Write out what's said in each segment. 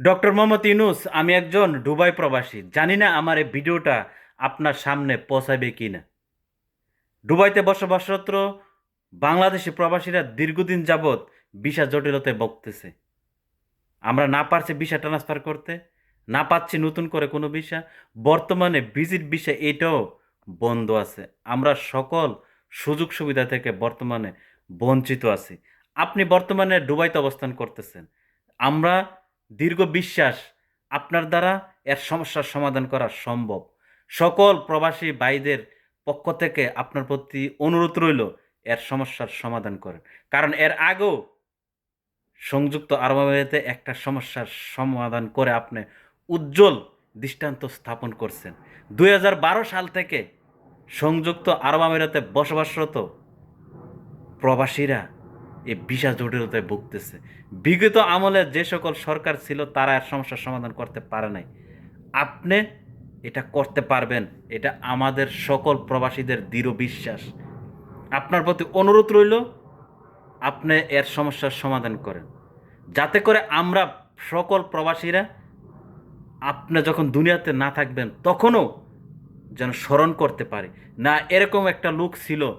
Doctor Mohammad Yunus, আমি একজন Dubai প্রবাসী। জানি না আমার এই ভিডিওটা আপনার সামনে পৌঁছাবে কি না দুবাইতে বসবাসরত বাংলাদেশি প্রবাসীরা দীর্ঘদিন যাবৎ ভিসা জটিলতায় ভুগতেছে। আমরা না পারছি ভিসা ট্রান্সফার করতে, না পাচ্ছি নতুন করে কোনো ভিসা। বর্তমানে ভিজিট ভিসা এটাও বন্ধ আছে। আমরা সকল সুযোগ সুবিধা থেকে বর্তমানে বঞ্চিত আছি। আপনি বর্তমানে দুবাইতে অবস্থান করতেছেন। আমরা দীর্ঘ বিশ্বাস আপনার দ্বারা এর সমস্যার সমাধান করা সম্ভব। সকল প্রবাসী ভাইদের পক্ষ থেকে আপনার প্রতি অনুরোধ রইল এর সমস্যার সমাধান করেন কারণ এর আগেও সংযুক্ত আরব আমিরাতে একটা সমস্যার সমাধান করে আপনি উজ্জ্বল দৃষ্টান্ত স্থাপন করছেন। দু হাজার বারো সাল থেকে সংযুক্ত আরব আমিরাতে বসবাসরত প্রবাসীরা এই ভিসা জটিলতায় ভুগতেছে। বিগত আমলে যে সকল সরকার ছিল, তারা এর সমস্যার সমাধান করতে পারে নাই। আপনি এটা করতে পারবেন। এটা আমাদের সকল প্রবাসীদের দৃঢ় বিশ্বাস। আপনার প্রতি অনুরোধ রইল, আপনি এর সমস্যার সমাধান করেন। যাতে করে আমরা সকল প্রবাসীরা আপনি যখন দুনিয়াতে না থাকবেন, তখনও যেন স্মরণ করতে পারে। না, এরকম একটা লোক ছিল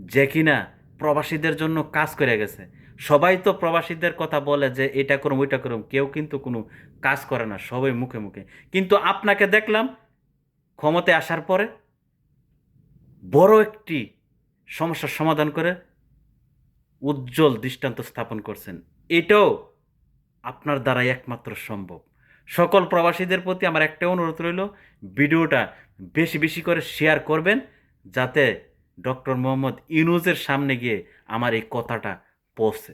যে কিনা প্রবাসীদের জন্য কাজ করে গেছে। সবাই তো প্রবাসীদের কথা বলে যে, এটা করুম, ওইটা করুম। কেউ কিন্তু কোনো কাজ করে না, সবাই মুখে মুখে। কিন্তু আপনাকে দেখলাম ক্ষমতায় আসার পরে বড় একটি সমস্যার সমাধান করে উজ্জ্বল দৃষ্টান্ত স্থাপন করছেন। এটাও আপনার দ্বারাই একমাত্র সম্ভব। সকল প্রবাসীদের প্রতি আমার একটা অনুরোধ রইল, ভিডিওটা বেশি বেশি করে শেয়ার করবেন, যাতে ডক্টর মোহাম্মদ ইউনুজের সামনে গিয়ে আমার এই কথাটা পৌঁছে